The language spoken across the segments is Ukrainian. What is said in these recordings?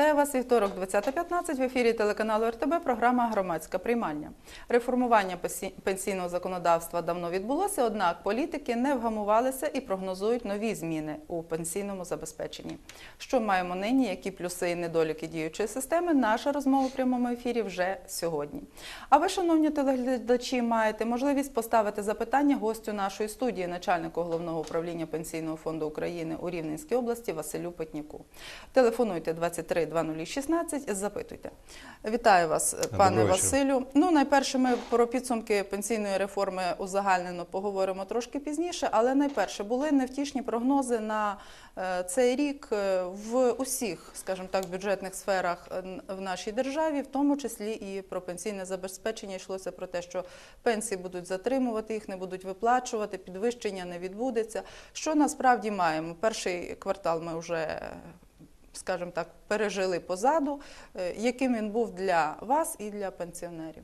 Вітаю вас вівторок, 20.15 в ефірі телеканалу РТБ. Програма Громадська приймальня. Реформування пенсійного законодавства давно відбулося, однак політики не вгамувалися і прогнозують нові зміни у пенсійному забезпеченні. Що маємо нині? Які плюси і недоліки діючої системи? Наша розмова в прямому ефірі вже сьогодні. А ви, шановні телеглядачі, маєте можливість поставити запитання гостю нашої студії, начальнику головного управління пенсійного фонду України у Рівненській області Василю Петніку. Телефонуйте 23 2016, запитуйте. Вітаю вас, пане Доброго. Василю. Ну, найперше, ми про підсумки пенсійної реформи узагальнено поговоримо трошки пізніше, але найперше були невтішні прогнози на е, цей рік е, в усіх, скажімо так, бюджетних сферах е, в нашій державі, в тому числі і про пенсійне забезпечення йшлося про те, що пенсії будуть затримувати, їх не будуть виплачувати, підвищення не відбудеться. Що насправді маємо? Перший квартал ми вже скажімо так, пережили позаду. Е, Яким він був для вас і для пенсіонерів?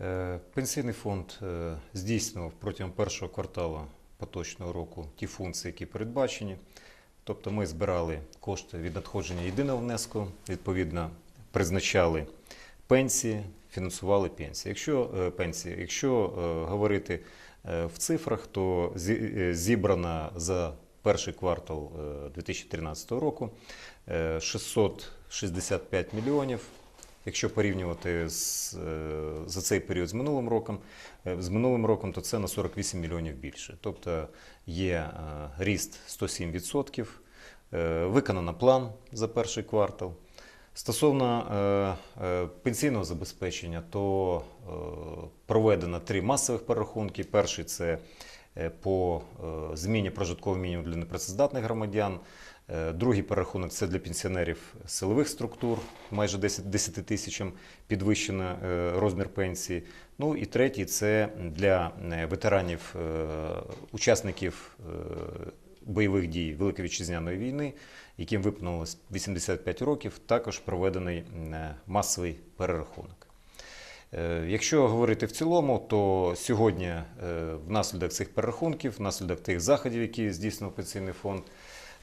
Е, Пенсійний фонд е, здійснював протягом першого кварталу поточного року ті функції, які передбачені. Тобто ми збирали кошти від надходження єдиного внеску, відповідно, призначали пенсії, фінансували пенсії. Якщо пенсії, якщо говорити в цифрах, то зі- е, за перший квартал е, 2013 року е, 665 мільйонів. Якщо порівнювати з, е, за цей період з минулим роком, е, з минулим роком, то це на 48 мільйонів більше. Тобто є е, ріст 107%, е, виконано план за перший квартал. Стосовно е, е, пенсійного забезпечення, то е, проведено три масових перерахунки. Перший це е, по е, зміні прожиткового мінімуму для непрацездатних громадян. Е, Другий перерахунок це для пенсіонерів силових структур, майже 10, 10 тисячам підвищено е, розмір пенсії. Ну і третій це для е, ветеранів, е, учасників е, бойових дій Великої Вітчизняної війни, яким виповнилось 85 років, також проведений е, масовий перерахунок. Е, Якщо говорити в цілому, то сьогодні е, внаслідок цих перерахунків, внаслідок тих заходів, які здійснив пенсійний фонд,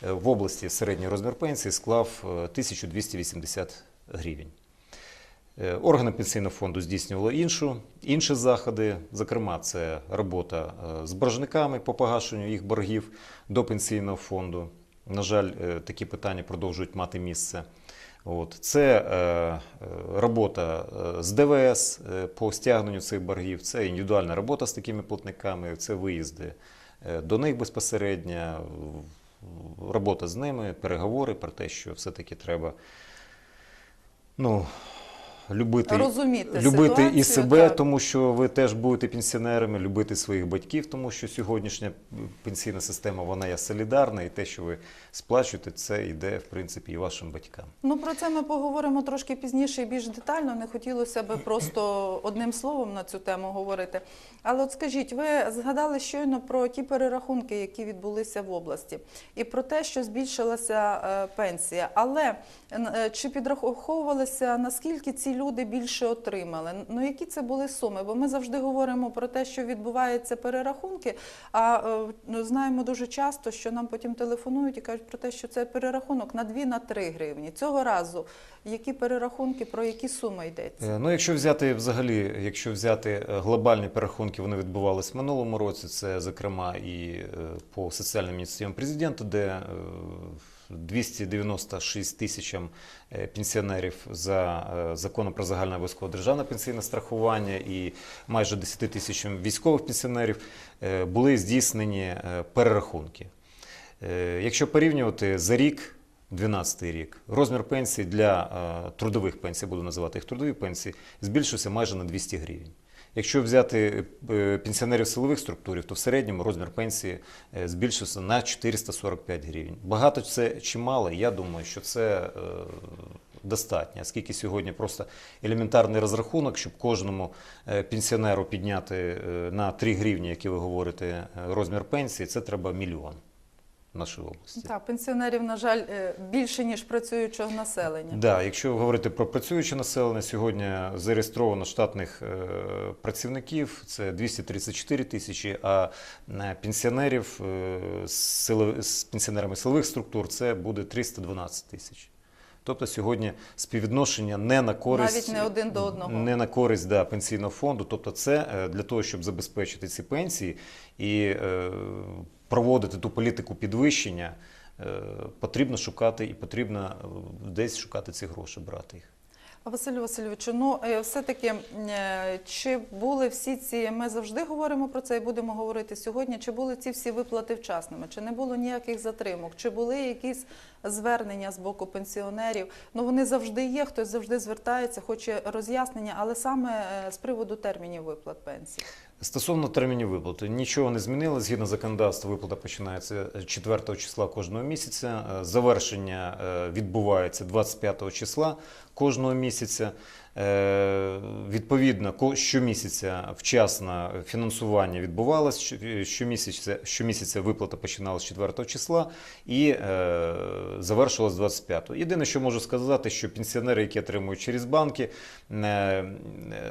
е, в області середній розмір пенсії склав е, 1280 гривень. Органи пенсійного фонду здійснювали іншу, інші заходи. Зокрема, це робота з боржниками по погашенню їх боргів до пенсійного фонду. На жаль, такі питання продовжують мати місце. От. Це е, е, робота е, з ДВС е, по стягненню цих боргів, це індивідуальна робота з такими платниками, це виїзди до них безпосередньо, робота з ними, переговори про те, що все-таки треба ну, любити, Розуміти любити і себе, так. тому що ви теж будете пенсіонерами, любити своїх батьків, тому що сьогоднішня пенсійна система вона є солідарна, і те, що ви сплачуєте, це йде в принципі і вашим батькам. Ну про це ми поговоримо трошки пізніше і більш детально. Не хотілося би просто одним словом на цю тему говорити. Але от скажіть, ви згадали щойно про ті перерахунки, які відбулися в області, і про те, що збільшилася е, пенсія. Але е, чи підраховувалися наскільки ці люди більше отримали? Ну які це були суми? Бо ми завжди говоримо про те, що відбуваються перерахунки. А е, ну, знаємо дуже часто, що нам потім телефонують і кажуть про те, що це перерахунок на 2 на 3 гривні. Цього разу які перерахунки, про які суми йдеться? Е, Ну, якщо взяти взагалі, якщо взяти е, глобальні перерахунки, вони відбувалися в минулому році. Це зокрема і по соціальним ініціативам президента, де 296 тисячам е, пенсіонерів за е, законом про загальне обов'язкове державне пенсійне страхування і майже 10 тисячам військових пенсіонерів е, були здійснені перерахунки. Якщо порівнювати за рік, 12 рік, розмір пенсії для трудових пенсій, буду називати їх трудові пенсії, збільшився майже на 200 гривень. Якщо взяти е, пенсіонерів силових структурів, то в середньому розмір пенсії е, збільшився на 445 гривень. Багато це чи мало, я думаю, що це е, достатньо, оскільки сьогодні просто елементарний розрахунок, щоб кожному пенсіонеру підняти на 3 гривні, які ви говорите, розмір пенсії, це треба мільйон в нашій області. Так, пенсіонерів, на жаль, е, більше ніж працюючого населення. Да, якщо говорити про працююче населення, сьогодні зареєстровано штатних е, працівників це 234 тисячі, а е, пенсіонерів з пенсіонерами силових структур це буде 312 тисяч. Тобто сьогодні співвідношення не на користь Навіть не один до одного. не на користь да, пенсійного фонду. Тобто, це е, для того, щоб забезпечити ці пенсії і е, проводити ту політику підвищення, е, потрібно шукати і потрібно е, десь шукати ці гроші, брати їх. Василю Васильовичу, ну е, все-таки е, чи були всі ці, ми завжди говоримо про це і будемо говорити сьогодні, чи були ці всі виплати вчасними, чи не було ніяких затримок, чи були якісь звернення з боку пенсіонерів? Ну вони завжди є, хтось завжди звертається, хоче роз'яснення, але саме е, з приводу термінів виплат пенсій. Стосовно термінів виплати, нічого не змінилося. Згідно законодавства, виплата починається 4 числа кожного місяця. Е, Завершення е, відбувається 25 числа кожного місяця. Е, Відповідно, щомісяця вчасно фінансування відбувалось. Щомісяця, щомісяця виплата починалась 4 числа і е, завершилась 25. Єдине, що можу сказати, що пенсіонери, які отримують через банки, е, е,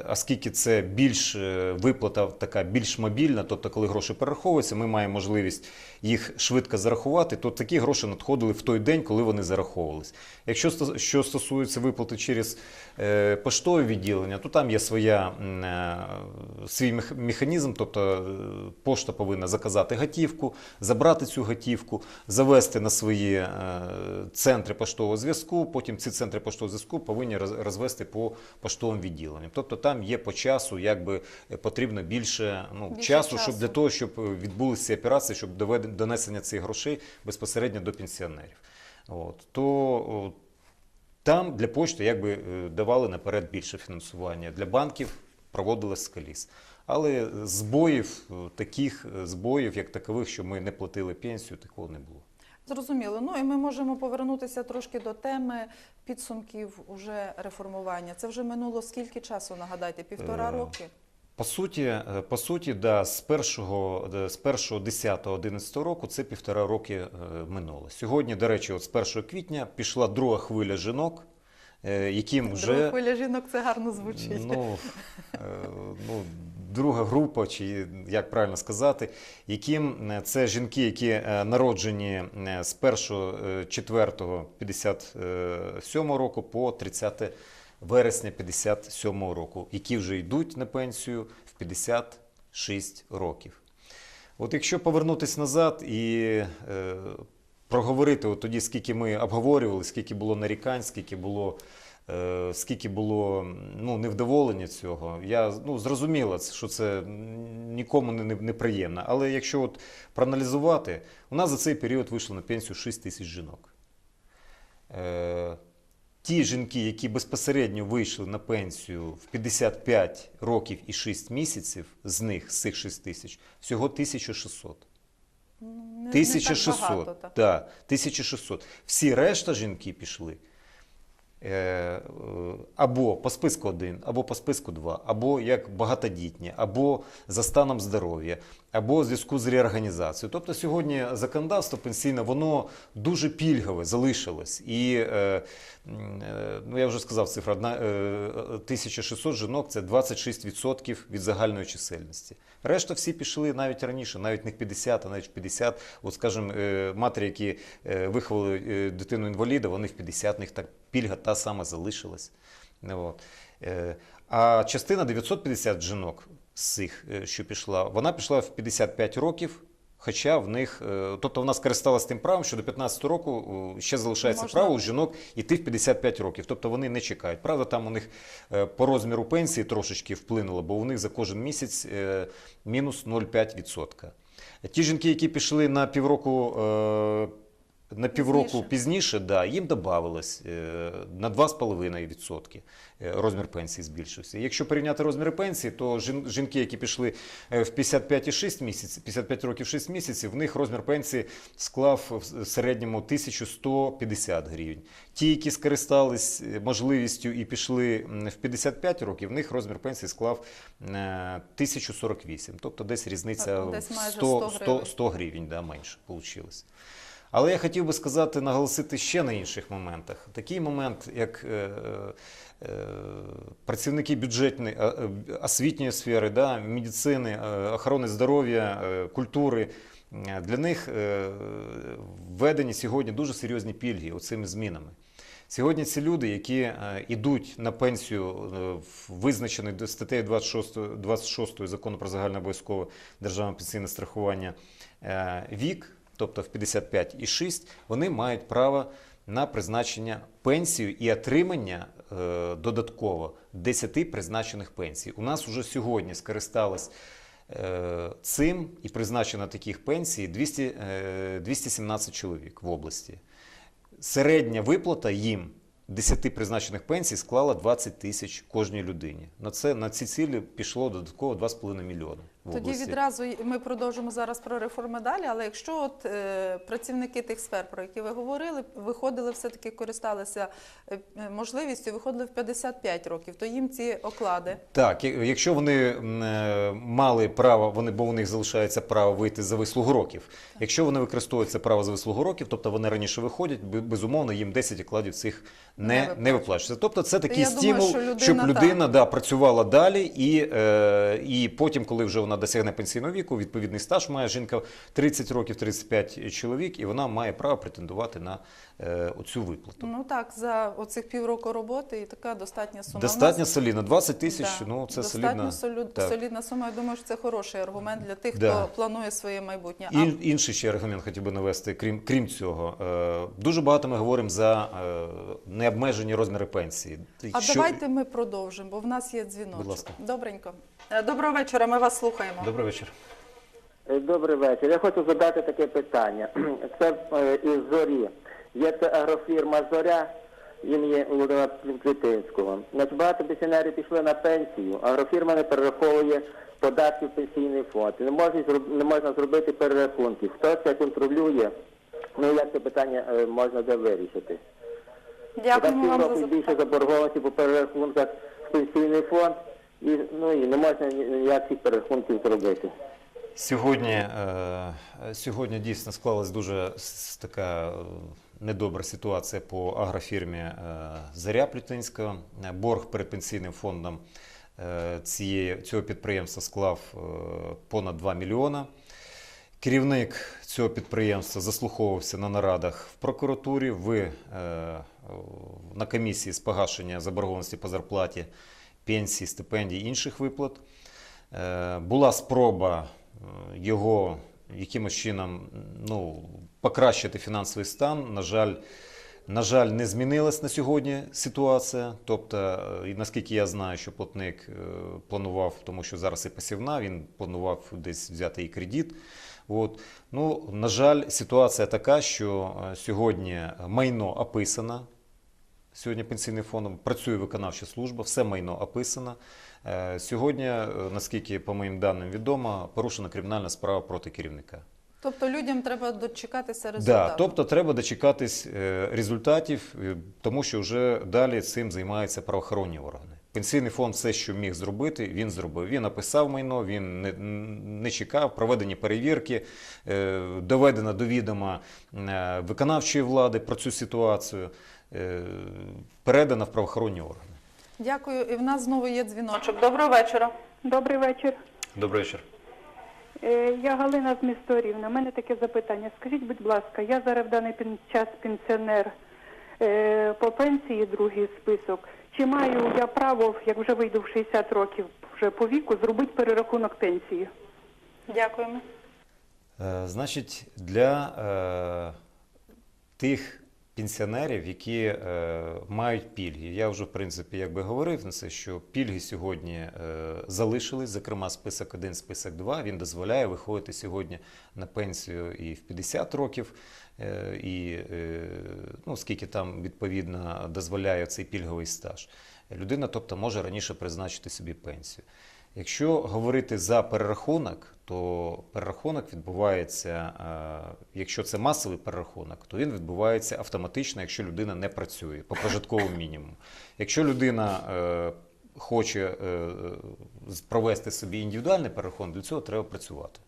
оскільки це більш е, виплата така більш мобільна, тобто коли гроші перераховуються, ми маємо можливість їх швидко зарахувати, то такі гроші надходили в той день, коли вони зараховувались. Якщо що стосується виплати через е, поштове відділення, то там є своя, е, свій механізм, тобто е, пошта повинна заказати готівку, забрати цю готівку, завести на свої е, центри поштового зв'язку. Потім ці центри поштового зв'язку повинні розвести по поштовим відділенням. Тобто там є по часу, якби потрібно більше, ну, Більше часу, щоб для того, щоб відбулися ці операції, щоб донесення цих грошей безпосередньо до пенсіонерів. От то там для пошти якби е, давали наперед більше фінансування. Для банків проводилось скаліс. Але збоїв, е, таких е, збоїв, як такових, що ми не платили пенсію, такого не було. Зрозуміло. Ну і ми можемо повернутися трошки до теми підсумків уже реформування. Це вже минуло скільки часу, нагадайте, півтора роки? По суті, е, по суті, да, з першого, е, з першого 10-11 року це півтора роки е, минуло. Сьогодні, до речі, от з 1 квітня пішла друга хвиля жінок, яким вже Друга хвиля жінок це гарно звучить. Ну, ну, друга група, чи як правильно сказати, яким це жінки, які народжені з 1 4 57 року по 30 вересня 57 року, які вже йдуть на пенсію в 56 років. От якщо повернутися назад і е, проговорити от тоді, скільки ми обговорювали, скільки було нарікань, скільки було, е, скільки було ну, невдоволення цього, я ну, зрозуміла, що це нікому не, неприємно. Але якщо от проаналізувати, у нас за цей період вийшло на пенсію 6 тисяч жінок. Ті жінки, які безпосередньо вийшли на пенсію в 55 років і 6 місяців, з них, з цих 6 тисяч, всього 1600. Не, 1600. не 1600. так багато, так. да, 1600. Всі решта жінки пішли або по списку 1, або по списку 2, або як багатодітні, або за станом здоров'я, або у зв'язку з реорганізацією. Тобто сьогодні законодавство пенсійне, воно дуже пільгове залишилось. І е, е, ну, я вже сказав цифра, одна, е, е, 1600 жінок це 26% від загальної чисельності. Решта всі пішли навіть раніше, навіть не в 50, а навіть в 50. От, скажімо, е, матері, які е, виховали е, дитину інваліда, вони в 50, в них так пільга та сама залишилась. Ну, От. А частина 950 жінок з цих, що пішла, вона пішла в 55 років. Хоча в них, е, тобто вона скористалася тим правом, що до 15 року е, ще залишається Можна. право у жінок йти в 55 років. Тобто вони не чекають. Правда, там у них е, по розміру пенсії трошечки вплинуло, бо у них за кожен місяць мінус 0,5%. Ті жінки, які пішли на півроку. На півроку Пізніше. пізніше, да, їм додавалось е, на 2,5% е, розмір пенсії збільшився. Якщо порівняти розміри пенсії, то жін- жінки, які пішли е, в 55,6 місяців, 55 років 6 місяців, в них розмір пенсії склав в середньому 1150 гривень. Ті, які скористались можливістю і пішли в 55 років, в них розмір пенсії склав е, 1048. Тобто десь різниця Десь майже 100, 100 100, гривень. 100 гривень да, менше вийшло. Але я хотів би сказати, наголосити ще на інших моментах. Такий момент, як е, е, працівники бюджетної е, е, освітньої сфери, да, медицини, е, охорони здоров'я, е, культури. Е, Для них е, введені сьогодні дуже серйозні пільги оцими змінами. Сьогодні ці люди, які е, йдуть на пенсію е, визначений до статтею 26, 26 закону про загальнообов'язкове державне пенсійне страхування е, вік, тобто в 55 і 6, вони мають право на призначення пенсію і отримання е, додатково 10 призначених пенсій. У нас уже сьогодні скористалось е, цим і призначено таких пенсій 200, е, 217 чоловік в області. Середня виплата їм 10 призначених пенсій склала 20 тисяч кожній людині. На це на ці цілі пішло додатково 2,5 мільйони. В Тоді області. відразу ми продовжимо зараз про реформи далі. Але якщо от е, працівники тих сфер, про які ви говорили, виходили, все таки користалися е, е, можливістю, виходили в 55 років, то їм ці оклади Так, якщо вони мали право, вони, бо у них залишається право вийти за вислугу років. Якщо вони використовують це право за вислугу років, тобто вони раніше виходять, безумовно, їм 10 окладів цих Не не, виплачується. Тобто це такий я думаю, стимул, що людина щоб так. людина да, працювала далі, і, е, і потім, коли вже вона досягне пенсійного віку, відповідний стаж має жінка 30 років, 35 чоловік, і вона має право претендувати на е, оцю виплату. ну так за оцих півроку роботи і така достатня сума. У Достатньо нас- солідно, 20 тисяч, Да, ну це достатньо солідна. солю- солідна сума. Я думаю, що це хороший аргумент для тих, Да. хто планує своє майбутнє. Ін, інший ще аргумент хотів би навести, крім, крім цього. Е, дуже багато ми говоримо за е, необмежені розміри пенсії. А Що- давайте ми продовжимо, бо в нас є дзвіночок. Добренько. Е, Доброго вечора, ми вас слухаємо. Добрий вечір. Е, Добрий вечір. Я хочу задати таке питання. Це е, із зорі. Є це агрофірма Зоря, він є у Володимира Клітинського. Значить, багато пенсіонерів пішли на пенсію, агрофірма не перераховує податки в пенсійний фонд. Не можна, не можна зробити перерахунків. Хто це контролює? Ну як це питання можна де вирішити? Так вам за більше заборгованості по перерахунках в пенсійний фонд, і, ну, і не можна ні- перерахунків зробити. Сьогодні, е, сьогодні дійсно склалась дуже така е, недобра ситуація по агрофірмі е, Заря Плютинська. Борг перед пенсійним фондом цієї, цього підприємства склав понад 2 мільйона. Керівник цього підприємства заслуховувався на нарадах в прокуратурі, в, е, на комісії з погашення заборгованості по зарплаті, пенсії, стипендій інших виплат. Е, Була спроба е, його якимось чином ну, покращити фінансовий стан. На жаль, на жаль, не змінилась на сьогодні ситуація. Тобто, е, наскільки я знаю, що платник планував, тому що зараз і посівна, він планував десь взяти і кредит. От. Ну, на жаль, ситуація така, що сьогодні майно описано. Сьогодні пенсійним фондом працює виконавча служба, все майно описано. Е, Сьогодні, е, наскільки по моїм даним відомо, порушена кримінальна справа проти керівника. Тобто людям треба дочекатися Да, результату. тобто треба дочекатись е, результатів, тому що вже далі цим займаються правоохоронні органи. Пенсійний фонд все, що міг зробити, він зробив. Він написав майно, він не, не чекав, проведені перевірки, доведено до відома виконавчої влади про цю ситуацію, е, передано в правоохоронні органи. Дякую. І в нас знову є дзвіночок. Доброго вечора. Добрий вечір. Добрий вечір. Е, Я Галина з міста Рівне. У мене таке запитання. Скажіть, будь ласка, я зараз в даний час пенсіонер е, по пенсії, другий список. Чи маю я право, як вже вийду в 60 років вже по віку, зробити перерахунок пенсії? Дякуємо. Значить, для е, тих пенсіонерів, які е, мають пільги, я вже в принципі якби говорив на це, що пільги сьогодні е, залишились, зокрема список 1, список 2, він дозволяє виходити сьогодні на пенсію і в 50 років, е, і е, ну, скільки там відповідно дозволяє цей пільговий стаж. Людина, тобто, може раніше призначити собі пенсію. Якщо говорити за перерахунок, то перерахунок відбувається, е, якщо це масовий перерахунок, то він відбувається автоматично, якщо людина не працює по прожитковому мінімуму. Якщо людина е, хоче е, провести собі індивідуальний перерахунок, для цього треба працювати.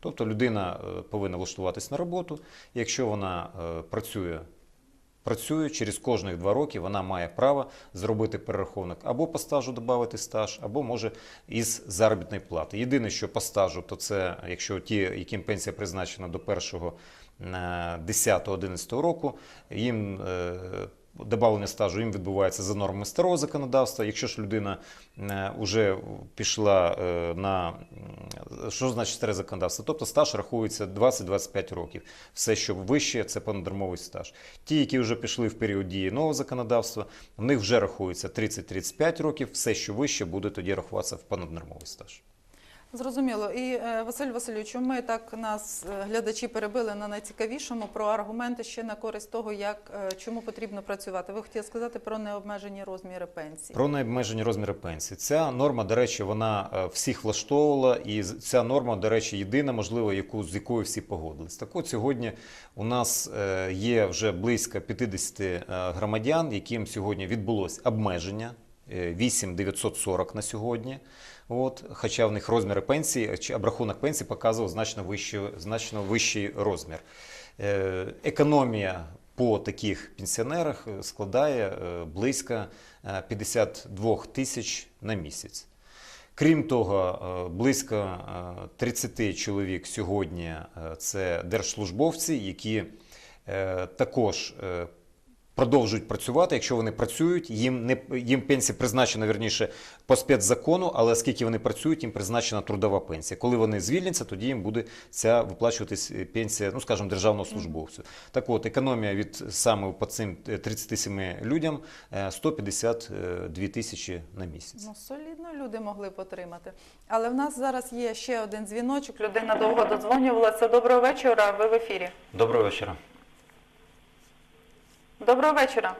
Тобто людина повинна влаштуватись на роботу. Якщо вона працює працює через кожних два роки, вона має право зробити перерахунок або по стажу додати стаж, або може із заробітної плати. Єдине, що по стажу, то це якщо ті, яким пенсія призначена до 1 10-11 року, їм е, Добавлення стажу їм відбувається за нормами старого законодавства. Якщо ж людина вже пішла е, на що значить старе законодавство? Тобто стаж рахується 20-25 років. Все, що вище, це понаднормовий стаж. Ті, які вже пішли в період дії нового законодавства, в них вже рахується 30-35 років. Все, що вище, буде тоді рахуватися в понаднормовий стаж. Зрозуміло. І е, Василь Васильович, ми так нас е, глядачі перебили на найцікавішому про аргументи ще на користь того, як е, чому потрібно працювати. Ви хотіли сказати про необмежені розміри пенсії. Про необмежені розміри пенсії. Ця норма, до речі, вона всіх влаштовувала, і ця норма, до речі, єдина, можливо, яку з якою всі погодились. Так от сьогодні у нас є вже близько 50 е, громадян, яким сьогодні відбулось обмеження. Е, 8940 на сьогодні. От, хоча в них розміри пенсії, чи обрахунок пенсії показував значно вищий, значно вищий розмір. Е, Економія по таких пенсіонерах е, складає е, близько е, 52 тисяч на місяць. Крім того, близько е, 30 чоловік сьогодні це держслужбовці, які також продовжують працювати. Якщо вони працюють, їм не їм пенсія призначена вірніше по спецзакону, але оскільки вони працюють, їм призначена трудова пенсія. Коли вони звільняться, тоді їм буде ця виплачуватись е, пенсія, ну скажімо, державного службовцю. Так от, економія від саме по цим е, 37 людям е, 152 тисячі на місяць. Ну, солідно люди могли б отримати. Але в нас зараз є ще один дзвіночок. Людина довго додзвонювалася. Доброго вечора. Ви в ефірі. Доброго вечора. Доброго вечора.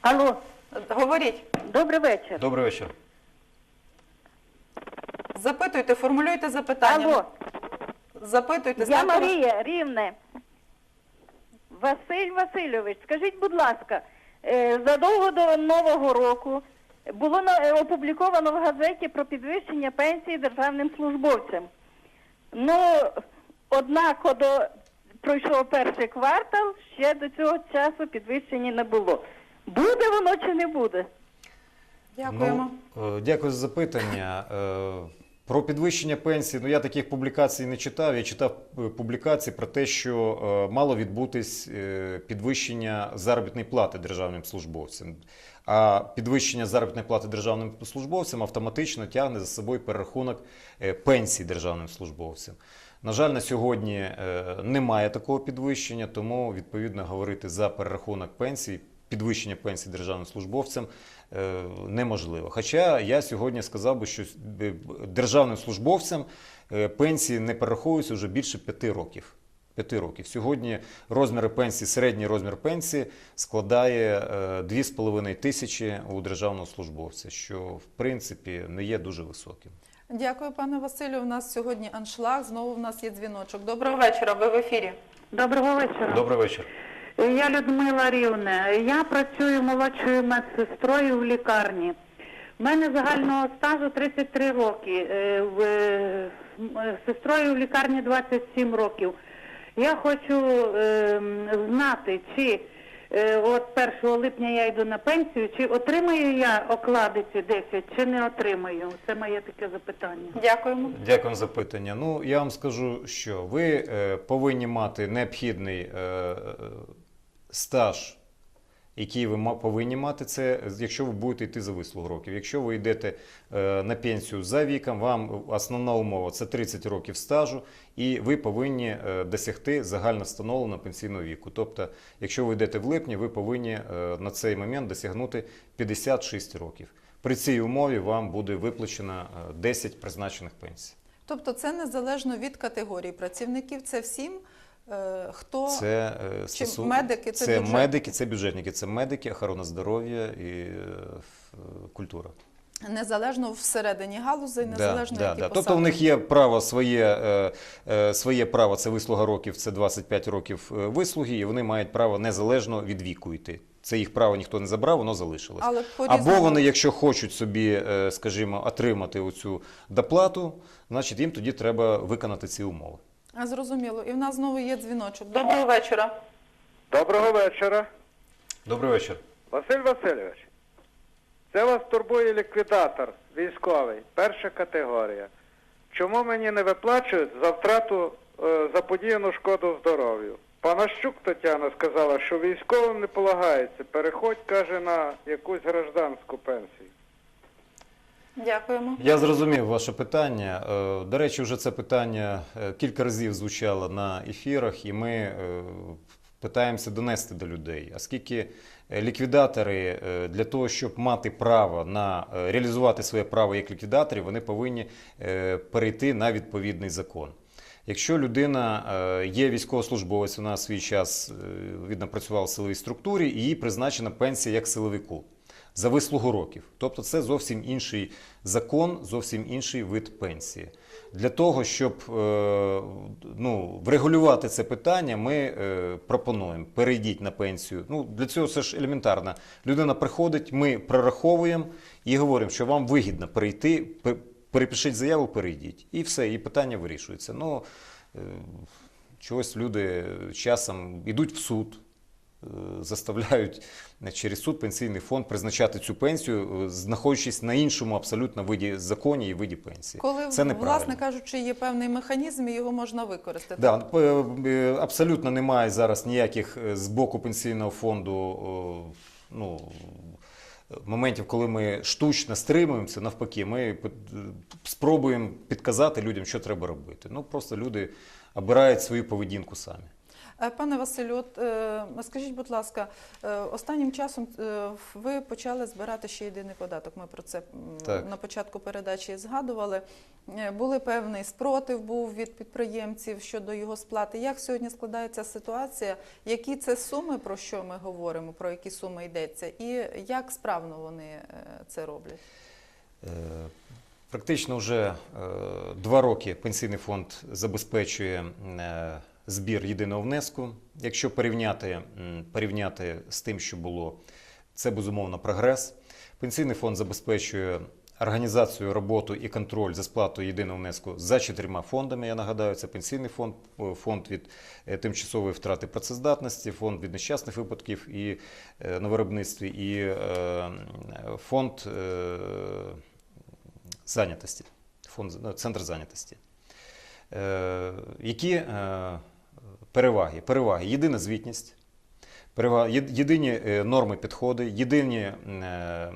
Алло, Говоріть, добрий вечір. Добрий вечір. запитуйте, формулюйте запитання. Алло, Запитуйте, я ставте Марія Рівне. Василь Васильович, скажіть, будь ласка, е, задовго до Нового року було на- е, опубліковано в газеті про підвищення пенсії державним службовцям. Ну, однак до пройшов перший квартал, ще до цього часу підвищення не було. Буде воно чи не буде? Дякуємо. Ну, е, дякую за запитання. Е, Про підвищення пенсії, ну я таких публікацій не читав. Я читав е, публікації про те, що мало відбутись підвищення заробітної плати державним службовцям. А підвищення заробітної плати державним службовцям автоматично тягне за собою перерахунок е, пенсій державним службовцям. На жаль, на сьогодні е, немає такого підвищення, тому відповідно говорити за перерахунок пенсій, підвищення пенсій державним службовцям е, неможливо. Хоча я сьогодні сказав би, що державним службовцям пенсії не перераховуються вже більше п'яти років. П'яти років. Сьогодні розміри пенсії, середній розмір пенсії складає е, 2,5 тисячі у державного службовця, що в принципі не є дуже високим. Дякую, пане Василю. У нас сьогодні аншлаг. Знову в нас є дзвіночок. Доброго вечора. Ви в ефірі. Доброго вечора. Добрий вечір. Я Людмила Рівне. Я працюю молодшою медсестрою в лікарні. У мене загального стажу 33 роки. Е, в- е, Сестрою в лікарні 27 років. Я хочу е, знати, чи е, от 1 липня я йду на пенсію, чи отримаю я оклади ці 10, чи не отримаю. Це моє таке запитання. Дякуємо. Дякую за запитання. Ну, я вам скажу, що ви е, повинні мати необхідний е, е, стаж, який ви повинні мати це, якщо ви будете йти за вислугу років. Якщо ви йдете е, на пенсію за віком, вам основна умова це 30 років стажу, і ви повинні е, досягти загально встановленого пенсійного віку. Тобто, якщо ви йдете в липні, ви повинні е, на цей момент досягнути 56 років. При цій умові вам буде виплачено е, 10 призначених пенсій. Тобто це незалежно від категорії працівників. Це всім, хто Це е, Чи стосу- медики, це це медики, це бюджетники, це медики, охорона здоров'я і е, культура. незалежно всередині галузей, незалежно які посади. Тобто в них є право своє, е, е, своє право, це вислуга років, це 25 років е, вислуги, і вони мають право незалежно від віку йти. Це їх право ніхто не забрав, воно залишилось. Але Або вони, якщо хочуть собі, е, скажімо, отримати оцю доплату, значить їм тоді треба виконати ці умови. А, Зрозуміло. І в нас знову є дзвіночок. Доброго вечора. Доброго вечора. Добрий вечір. Василь Васильович, це вас турбує ліквідатор військовий, перша категорія. Чому мені не виплачують за втрату, е, заподіяну шкоду здоров'ю? Панащук Тетяна сказала, що військовим не полагається. Переходь, каже, на якусь гражданську пенсію. Дякуємо. Я зрозумів ваше питання. Е, До речі, вже це питання е, кілька разів звучало на ефірах, і ми е, питаємося донести до людей. Оскільки ліквідатори для того, щоб мати право на реалізувати своє право як ліквідаторів, вони повинні перейти на відповідний закон. Якщо людина є військовослужбовець, вона свій час відно працювала в силовій структурі, їй призначена пенсія як силовику за вислугу років. Тобто це зовсім інший закон, зовсім інший вид пенсії. Для того, щоб е, ну, врегулювати це питання, ми е, пропонуємо перейдіть на пенсію. Ну, для цього це ж елементарно. Людина приходить, ми прораховуємо і говоримо, що вам вигідно перейти, перепишіть заяву, перейдіть. І все, і питання вирішується. Ну, е, чогось люди часом йдуть в суд, заставляють е, через суд пенсійний фонд призначати цю пенсію, е, знаходячись на іншому абсолютно виді законі і виді пенсії. Коли, Це неправильно. власне кажучи, є певний механізм, і його можна використати. Да, е, абсолютно немає зараз ніяких е, з боку пенсійного фонду ну, моментів, коли ми штучно стримуємося. Навпаки, ми спробуємо підказати людям, що треба робити. Ну просто люди обирають свою поведінку самі. Е, Пане Василю, от е, скажіть, будь ласка, е, останнім часом ви почали збирати ще єдиний податок. Ми про це Так. на початку передачі згадували. Були певний спротив був від підприємців щодо його сплати. Як сьогодні складається ситуація? Які це суми, про що ми говоримо, про які суми йдеться, і як справно вони це роблять? Практично вже два роки пенсійний фонд забезпечує збір єдиного внеску. Якщо порівняти, порівняти з тим, що було, це безумовно прогрес. Пенсійний фонд забезпечує організацію, роботу і контроль за сплатою єдиного внеску за чотирма фондами. Я нагадаю, це пенсійний фонд, е, фонд від е, тимчасової втрати працездатності, фонд від нещасних випадків і е, на виробництві, і фонд. зайнятості, фонд ну, центр зайнятості. Які переваги? Переваги. Єдина звітність, переваги, єдині е, норми підходи, єдині, е,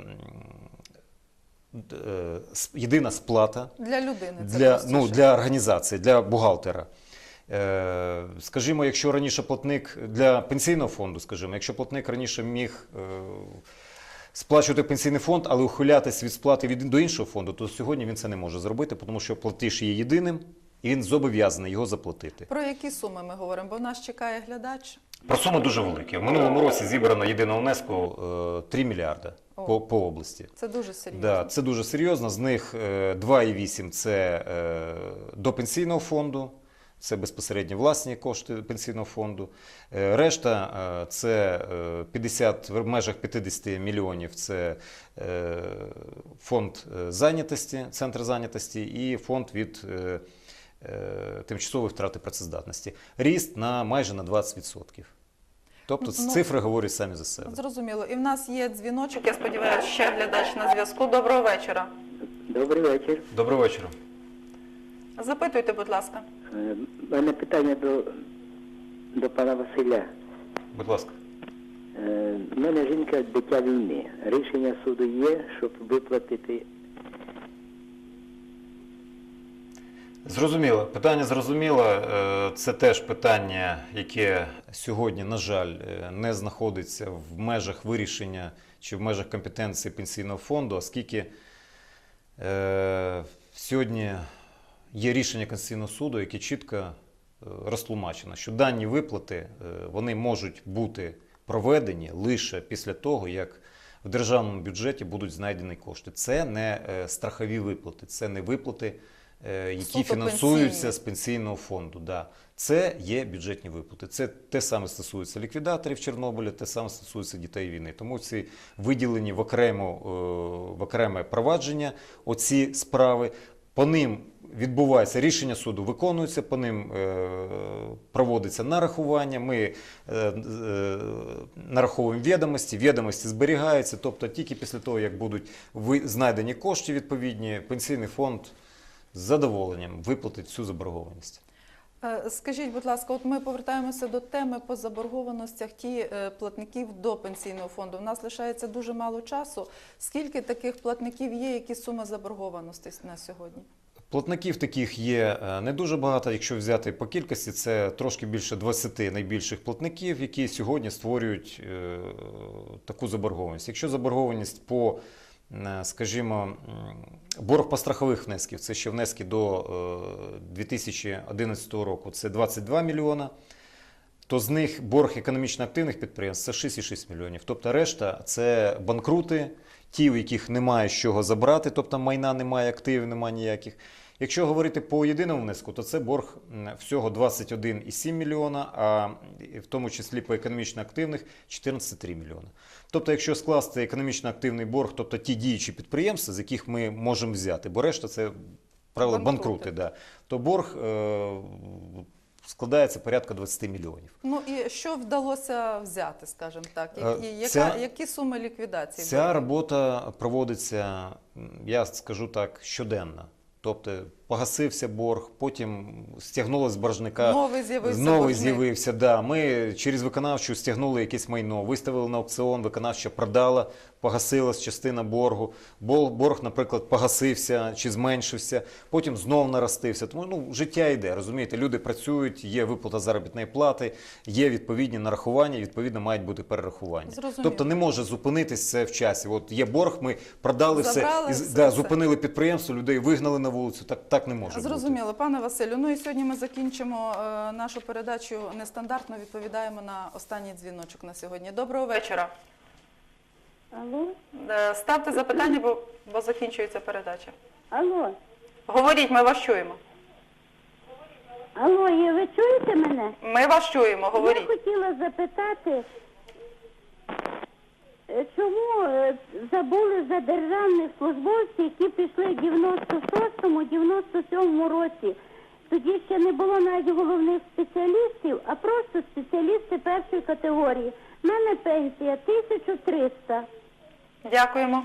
е, єдина сплата Для людини для, ну, для організації, для бухгалтера. Е, скажімо, якщо раніше платник для пенсійного фонду, скажімо, якщо платник раніше міг е, сплачувати пенсійний фонд, але ухилятись від сплати від до іншого фонду, то сьогодні він це не може зробити, тому що платіж є єдиним і він зобов'язаний його заплатити. Про які суми ми говоримо? Бо нас чекає глядач. Про суми дуже великі. В минулому році зібрано єдиного внеску е, 3 мільярда О. по, по області. Це дуже серйозно. Да, це дуже серйозно. З них е, 2,8 це е, до пенсійного фонду, це безпосередньо власні кошти пенсійного фонду. Е, Решта е, це е, 50, в межах 50 мільйонів це е, фонд е, зайнятості, центр зайнятості і фонд від е, е, тимчасової втрати працездатності. Ріст на майже на 20%. Тобто Ну, цифри говорять самі за себе. Зрозуміло. І в нас є дзвіночок. Я сподіваюся, ще глядач на зв'язку. Доброго вечора. Добрий вечір. Доброго вечора. Запитуйте, будь ласка. Е, У мене питання до, до пана Василя. Будь ласка. Е, У мене жінка дитя війни. Рішення суду є, щоб виплатити. Зрозуміло. Питання зрозуміло. Е, Це теж питання, яке сьогодні, на жаль, е, не знаходиться в межах вирішення чи в межах компетенції пенсійного фонду, оскільки е, сьогодні є рішення Конституційного суду, яке чітко розтлумачено, що дані виплати вони можуть бути проведені лише після того, як в державному бюджеті будуть знайдені кошти. Це не страхові виплати, це не виплати, які Суто фінансуються пенсійні. з пенсійного фонду. Да. Це є бюджетні виплати. Це те саме стосується ліквідаторів Чорнобиля, те саме стосується дітей війни. Тому ці виділені в окремо, е, в окреме провадження оці справи. По ним відбувається рішення суду, виконується, по ним е, проводиться нарахування. Ми е, е, нараховуємо відомості, відомості зберігаються. Тобто тільки після того, як будуть знайдені кошти відповідні, пенсійний фонд з задоволенням виплатить цю заборгованість. Е, Скажіть, будь ласка, от ми повертаємося до теми по заборгованостях ті е, платників до пенсійного фонду. У нас лишається дуже мало часу. Скільки таких платників є, які суми заборгованості на сьогодні? Платників таких є е, не дуже багато. Якщо взяти по кількості, це трошки більше 20 найбільших платників, які сьогодні створюють таку заборгованість. Якщо заборгованість по, скажімо, борг по страхових внесків, це ще внески до е, 2011 року, це 22 мільйона. То з них борг економічно активних підприємств це 6,6 мільйонів. Тобто решта це банкрути, ті, у яких немає з чого забрати, тобто майна немає, активів немає ніяких. Якщо говорити по єдиному внеску, то це борг всього 21,7 мільйона, а в тому числі по економічно активних 14,3 мільйона. Тобто, якщо скласти економічно активний борг, тобто ті діючі підприємства, з яких ми можемо взяти, бо решта це правило Банкрути. банкрути, да, то борг е, складається порядка 20 мільйонів. Ну і що вдалося взяти, скажімо так? Які, Е, яка, ця- які суми ліквідації? Ця були? робота проводиться, я скажу так, щоденно. Тобто погасився борг, потім стягнули з боржника. Новий з'явився Новий з'явився, да. Ми через виконавчу стягнули якесь майно, виставили на аукціон, виконавча продала, погасилась частина боргу. Бо- Борг, наприклад, погасився чи зменшився, потім знов наростився. Тому ну, життя йде, розумієте, люди працюють, є виплата заробітної плати, є відповідні нарахування, відповідно мають бути перерахування. Зрозуміло. Тобто не може зупинитись це в часі. От є борг, ми продали Забрали все, і, все да, це. зупинили підприємство, людей вигнали на вулицю. Так, так не може бути. Зрозуміло, пане Василю. Ну і сьогодні ми закінчимо е, нашу передачу нестандартно. Відповідаємо на останній дзвіночок на сьогодні. Доброго вечора. Алло, Е, Ставте запитання, бо, бо закінчується передача. алло, Говоріть, ми вас чуємо. алло, ви чуєте мене? Ми вас чуємо, Я говоріть. хотіла запитати, чому е, забули за державних службовців, які пішли в 96-му-97 році. Тоді ще не було навіть головних спеціалістів, а просто спеціалісти першої категорії. У мене пенсія 1300. Дякуємо.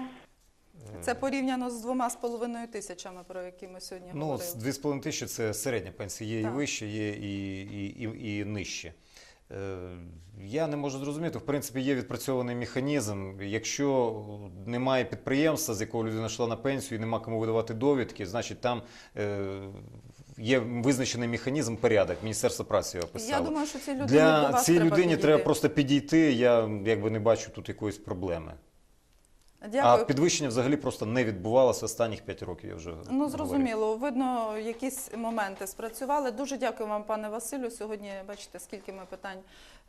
Це порівняно з двома з половиною тисячами, про які ми сьогодні Ну, говорили. з 2,5 тисячі це середня пенсія, є Так. і вище, є і, і, і, і нижче. Е, Я не можу зрозуміти, в принципі, є відпрацьований механізм. Якщо немає підприємства, з якого людина йшла на пенсію і нема кому видавати довідки, значить там е, є визначений механізм, порядок. Міністерство праці його Я думаю, що цій людині до Для вас цій треба людині треба просто підійти. Я якби не бачу тут якоїсь проблеми. Дякую. А підвищення взагалі просто не відбувалося останніх 5 років. Я вже Ну, говорив. зрозуміло, видно, якісь моменти спрацювали. Дуже дякую вам, пане Василю. Сьогодні бачите, скільки ми питань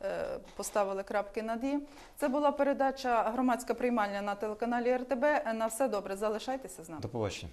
е, поставили крапки над «і». Це була передача громадська приймальня на телеканалі РТБ. На все добре, залишайтеся з нами. До побачення.